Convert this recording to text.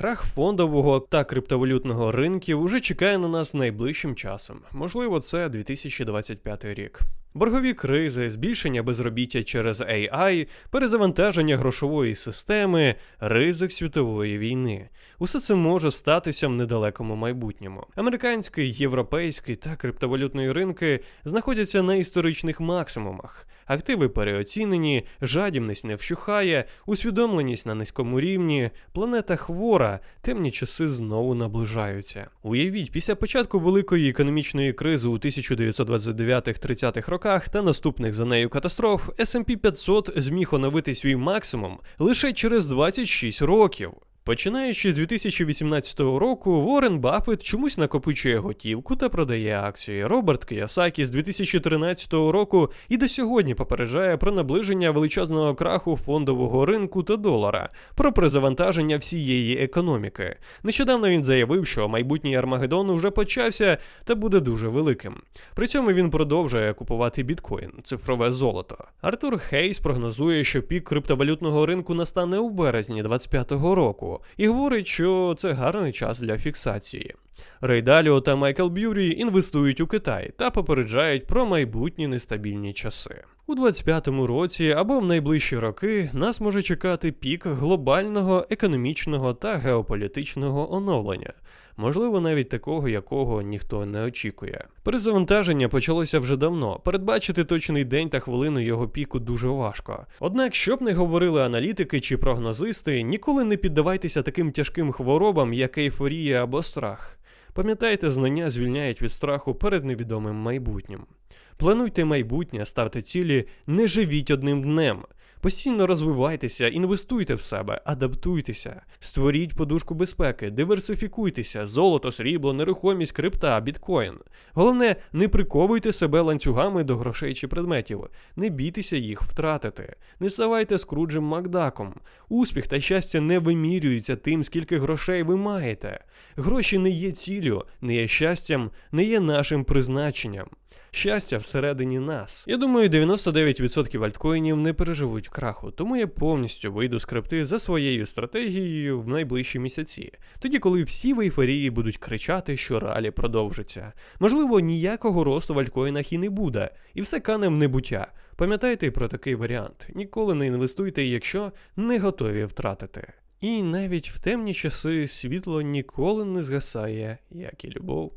Крах фондового та криптовалютного ринків уже чекає на нас найближчим часом. Можливо, це 2025 рік. Боргові кризи, збільшення безробіття через AI, перезавантаження грошової системи, ризик світової війни. Усе це може статися в недалекому майбутньому. Американський, європейський та криптовалютний ринки знаходяться на історичних максимумах. Активи переоцінені, жадібність не вщухає, усвідомленість на низькому рівні, планета хвора, темні часи знову наближаються. Уявіть, після початку великої економічної кризи у 1929-30-х роках та наступних за нею катастроф, S&P 500 зміг оновити свій максимум лише через 26 років. Починаючи з 2018 року, Уоррен Баффет чомусь накопичує готівку та продає акції. Роберт Кiyosaki з 2013 року і до сьогодні попереджає про наближення величезного краху фондового ринку та долара, про перезавантаження всієї економіки. Нещодавно він заявив, що майбутній Армагеддон уже почався та буде дуже великим. При цьому він продовжує купувати біткоін, цифрове золото. Артур Хейс прогнозує, що пік криптовалютного ринку настане у березні 2025 року і говорить, що це гарний час для фіксації. Рей Даліо та Майкл Б'юрі інвестують у Китай та попереджають про майбутні нестабільні часи. У 25-му році або в найближчі роки нас може чекати пік глобального економічного та геополітичного оновлення, можливо, навіть такого, якого ніхто не очікує. Перезавантаження почалося вже давно. Передбачити точний день та хвилину його піку дуже важко. Однак, що б не говорили аналітики чи прогнозисти, ніколи не піддавайтеся таким тяжким хворобам, як ейфорія або страх. Пам'ятайте, знання звільняють від страху перед невідомим майбутнім. Плануйте майбутнє, ставте цілі, не живіть одним днем. Постійно розвивайтеся, інвестуйте в себе, адаптуйтеся, створіть подушку безпеки, диверсифікуйтеся, золото, срібло, нерухомість, крипта, біткоін. Головне, не приковуйте себе ланцюгами до грошей чи предметів, не бійтеся їх втратити, не ставайте скруджем Макдаком. Успіх та щастя не вимірюються тим, скільки грошей ви маєте. Гроші не є ціллю, не є щастям, не є нашим призначенням. Щастя всередині нас. Я думаю, 99% альткоїнів не переживуть краху, тому я повністю вийду з крипти за своєю стратегією в найближчі місяці, тоді коли всі в ейфорії будуть кричати, що ралі продовжиться. Можливо, ніякого росту в альткоїнах і не буде, і все кане в небуття. Пам'ятайте про такий варіант: ніколи не інвестуйте, якщо не готові втратити. І навіть в темні часи світло ніколи не згасає, як і любов.